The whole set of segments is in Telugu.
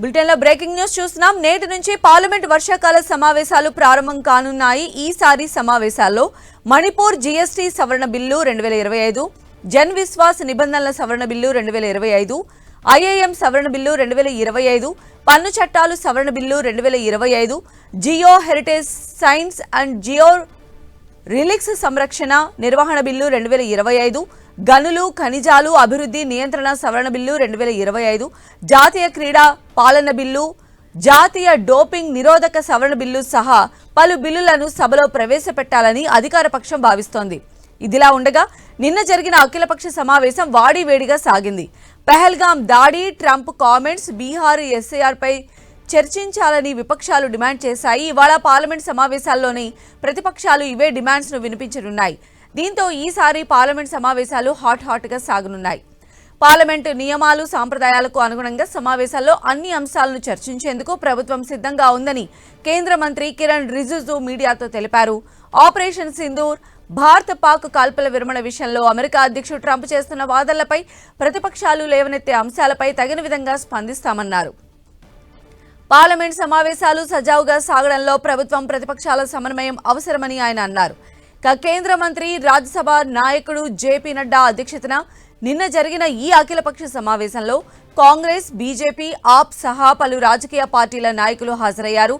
బులెటిన్లో బ్రేకింగ్ న్యూస్ చూస్తున్నాం. నేటి నుంచి పార్లమెంట్ వర్షాకాల సమావేశాలు ప్రారంభం కానున్నాయి. ఈసారి సమావేశాల్లో మణిపూర్ జీఎస్టీ సవరణ బిల్లు రెండు వేల ఇరవై ఐదు జన్ విశ్వాస్ నిబంధనల సవరణ బిల్లు రెండు వేల ఇరవై ఐదు ఐఐఎం సవరణ బిల్లు రెండు వేల ఇరవై ఐదు పన్ను చట్టాలు సవరణ బిల్లు రెండు వేల ఇరవై ఐదు geo heritage science and geo relics సంరక్షణ నిర్వహణ బిల్లు రెండు వేల ఇరవై ఐదు గనులు ఖనిజాలు అభివృద్ధి నియంత్రణ సవరణ బిల్లు రెండు వేల ఇరవై ఐదు జాతీయ క్రీడా పాలన బిల్లు జాతీయ డోపింగ్ నిరోధక సవరణ బిల్లు సహా పలు బిల్లులను సభలో ప్రవేశపెట్టాలని అధికార పక్షం భావిస్తోంది. ఇదిలా ఉండగా నిన్న జరిగిన అఖిలపక్ష సమావేశం వాడివేడిగా సాగింది. పెహల్గాం దాడి ట్రంప్ కామెంట్స్ బీహార్ ఎస్ఏఆర్పై చర్చించాలని విపక్షాలు డిమాండ్ చేశాయి. ఇవాళ పార్లమెంట్ సమావేశాల్లోనే ప్రతిపక్షాలు ఇవే డిమాండ్స్ను వినిపించనున్నాయి. దీంతో ఈసారి పార్లమెంట్ సమావేశాలు హాట్ హాట్గా సాగనున్నాయి. పార్లమెంటు నియమాలు సాంప్రదాయాలకు అనుగుణంగా సమావేశాల్లో అన్ని అంశాలను చర్చించేందుకు ప్రభుత్వం సిద్ధంగా ఉందని కేంద్ర మంత్రి కిరణ్ రిజిజు మీడియాతో తెలిపారు. ఆపరేషన్ సింధూర్ భారత పాక్ కాల్పుల విరమణ విషయంలో అమెరికా అధ్యక్షుడు ట్రంప్ చేస్తున్న వాదనలపై ప్రతిపక్షాలు లేవనెత్తే అంశాలపై తగిన విధంగా స్పందిస్తామన్నారు. పార్లమెంట్ సమావేశాలు సజావుగా సాగడంలో ప్రభుత్వం ప్రతిపక్షాల సమన్వయం అవసరమని ఆయన అన్నారు. కేంద్ర మంత్రి రాజ్యసభ నాయకుడు జేపీ నడ్డా అధ్యక్షతన నిన్న జరిగిన ఈ అఖిలపక్ష సమావేశంలో కాంగ్రెస్ బీజేపీ ఆప్ సహా పలు రాజకీయ పార్టీల నాయకులు హాజరయ్యారు.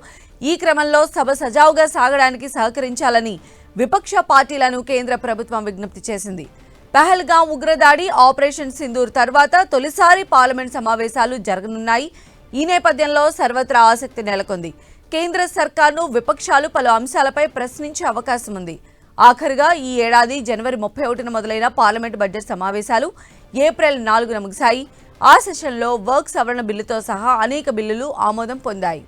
ఈ క్రమంలో సభ సజావుగా సాగడానికి సహకరించాలని విపక్ష పార్టీలను కేంద్ర ప్రభుత్వం విజ్ఞప్తి చేసింది. పహల్గాం ఉగ్రదాడి ఆపరేషన్ సింధూర్ తర్వాత తొలిసారి పార్లమెంట్ సమావేశాలు జరగనున్నాయి. ఈ నేపథ్యంలో సర్వత్రా ఆసక్తి నెలకొంది. కేంద్ర సర్కార్ను విపక్షాలు పలు అంశాలపై ప్రశ్నించే అవకాశం ఉంది ఆఖరుగా ఈ ఏడాది జనవరి ముప్పై ఒకటిన మొదలైన పార్లమెంట్ బడ్జెట్ సమావేశాలు ఏప్రిల్ నాలుగున ముగిశాయి. ఆ సెషన్లో వర్క్ సవరణ బిల్లుతో సహా అనేక బిల్లులు ఆమోదం పొందాయి.